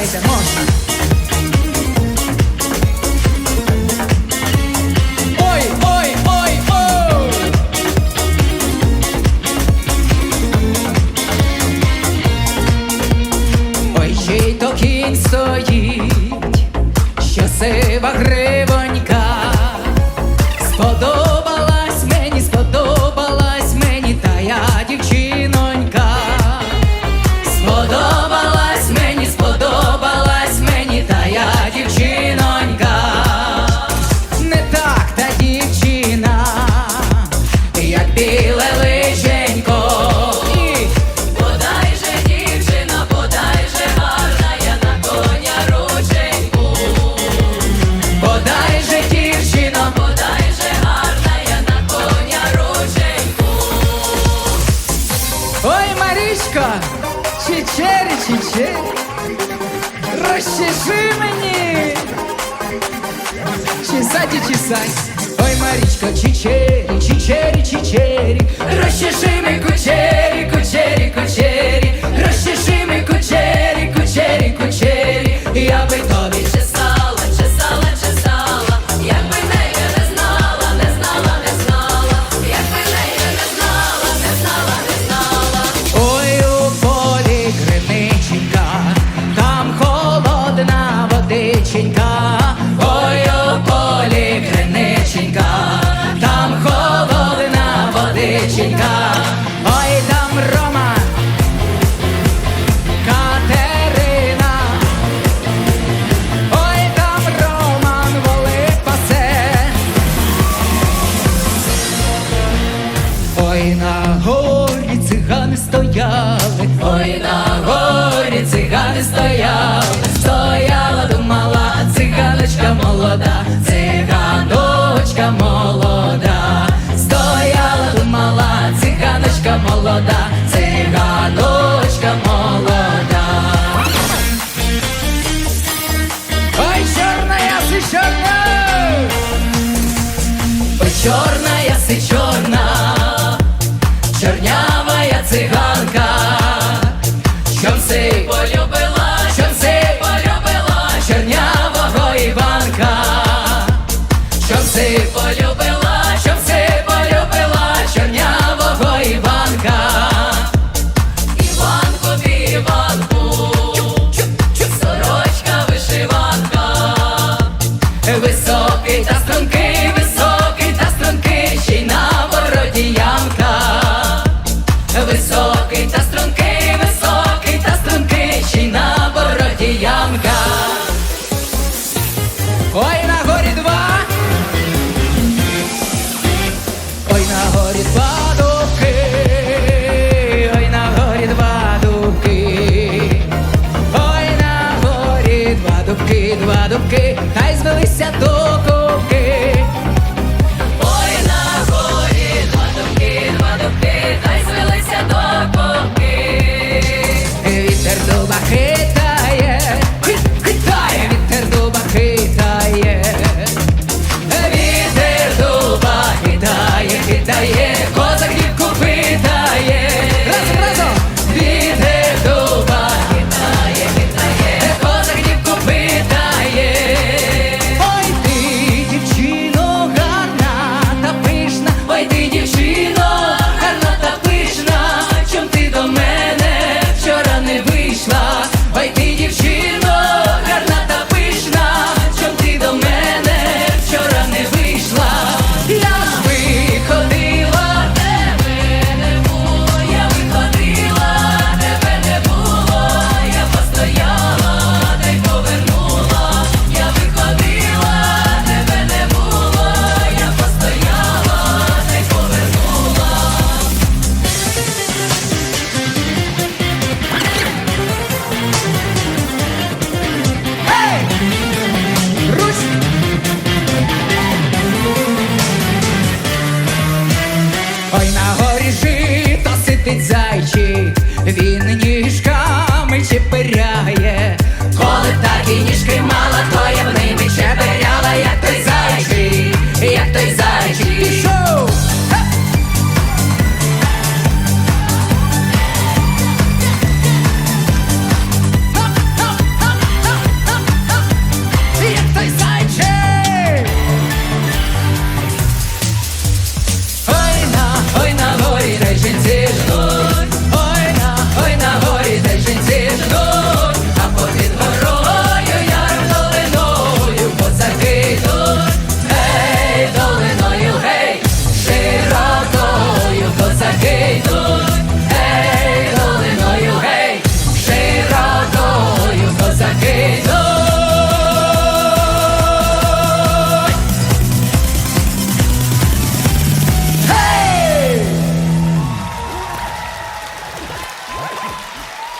Давайте, можна. Ой, ой, ой, ой! Ой, їй то кінь стоїть, що сива гри. річка, чечері, чечері, розчеши мені, чесать і чесать, ой, Маричка, чечері, чечері, чечері, розчеши цигани стояли, ой на горі цигани стояли, стояла, думала, циганочка молода. високий та стрункий. світить зайчик, він